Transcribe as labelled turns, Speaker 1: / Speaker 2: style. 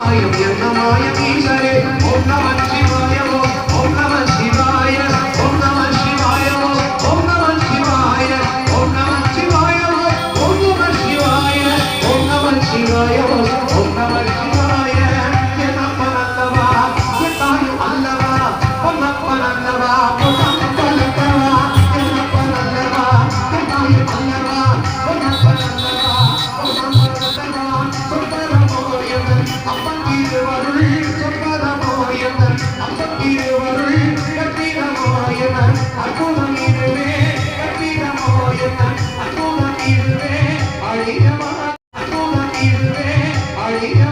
Speaker 1: ஆயம் எண்ணமாயம் ஈசரே ஓம் நம சிவாயமோ ஓம் நம சிவாய ஓம் நம சிவாயமோ ஓம் நம சிவாய ஓம் நம சிவாயமோ ஓம் நம சிவாய ஓம் நம சிவாயமோ ஓம் நம சிவாய என்னப்பனல்லவா எட்டாயு அல்லவா பொன்னப்பனல்லவா பொன்னப்பனல்லவா என்னப்பனல்லவா எட்டாயு அல்லவா பொன்னப்பனல்லவா அழிய அழிய